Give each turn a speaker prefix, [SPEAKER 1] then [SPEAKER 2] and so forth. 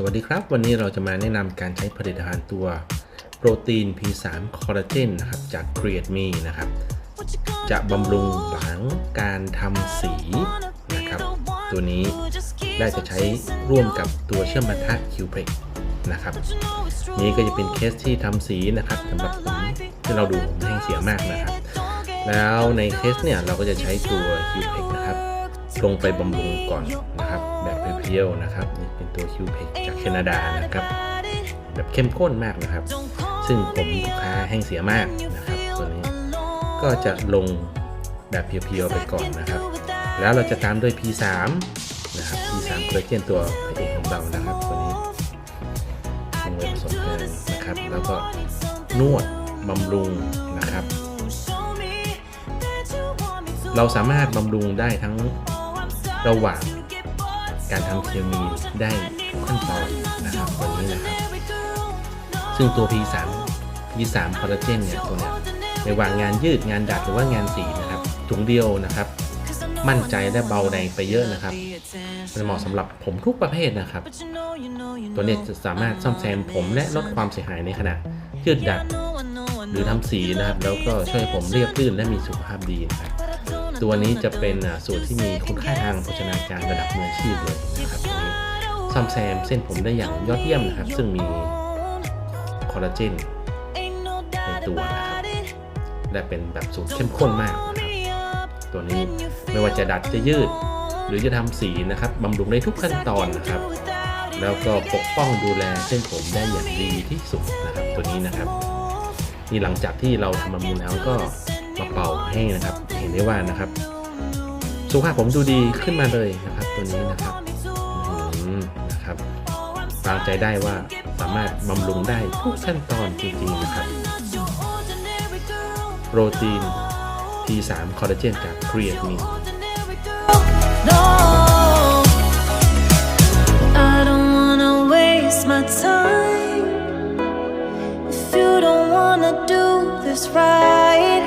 [SPEAKER 1] สวัสดีครับ วันนี้เราจะมาแนะนำการใช้ผลิตภัณฑ์ตัวโปรตีน P3 คอลลาเจนนะครับจาก Create Me นะครับ จะบำรุงหลังการทำสีนะครับ ตัวนี้ได้จะใช้ร่วมกับตัวเชื่อมบรรทัด q p r e x นะครับ นี้ก็จะเป็นเคสที่ทำสีนะครับสำหรับผมที่เราดูผมแห้งเสียมากนะครับ แล้วในเคสเนี่ยเราก็จะใช้ตัว q p r e x นะครับ ลงไปบำรุงก่อนนะครับ แบบเพียวๆนะครับนี่เป็นตัว q p e x จากแคนาดานะครับ แบบเข้มข้นมากนะครับ ซึ่งผมลูกค้าแห้งเสียมากนะครับตัวนี้ก็จะลงแบบเพียวๆไปก่อนนะครับ แล้วเราจะตามด้วย P3 นะครับ P3 คอลลาเจนตัวพระเอกของเรานะครับตัวนี้ลงไปผสมกันนะครับ แล้วก็นวดบำรุงนะครับ เราสามารถบำรุงได้ทั้ง ระหว่างการทำเคมีได้ขั้นตอนนะครับตัวนี้นะครับ ซึ่งตัว P3 P3 คอลลาเจนเนี่ยตัวเนี้ยในวางงานยืดงานดัดหรือว่างานสีนะครับถุงเดียวนะครับ มั่นใจและเบาแรงไปเยอะนะครับมันเหมาะสำหรับผมทุกประเภทนะครับ ตัวนี้จะสามารถซ่อมแซมผมและลดความเสียหายในขณะยืดดัดหรือทำสีนะครับ แล้วก็ช่วยผมเรียบรื่นและมีสุขภาพดีนะครับ ตัวนี้จะเป็นส่วนที่มีคุณค่าทางโภชนาการระดับมืออาชีพเลยนะครับตัวนี้ซ่อมแซมเส้นผมได้อย่างยอดเยี่ยมนะครับ ซึ่งมีคอลลาเจนในตัวนะครับและเป็นแบบสูตรเข้มข้นมากนะครับตัวนี้ไม่ว่าจะดัดจะยืด หรือจะทำสีนะครับบำรุงได้ทุกขั้นตอนนะครับ แล้วก็ปกป้องดูแลเส้นผมได้อย่างดีที่สุดนะครับตัวนี้นะครับนี่หลังจากที่เราทำบำรุงแล้วก็มาเป่า ให้นะครับ เห็นได้ว่านะครับสุขภาพผมดูดีขึ้นมาเลยนะครับ ตัวนี้นะครับอืมนะครับวางใจได้ว่าสามารถบำรุงได้ทุกขั้นตอนจริงๆนะครับโปรตีน T3 คอลลาเจนจาก Create Me
[SPEAKER 2] No, I don't wanna waste my time. If you don't wanna do this right,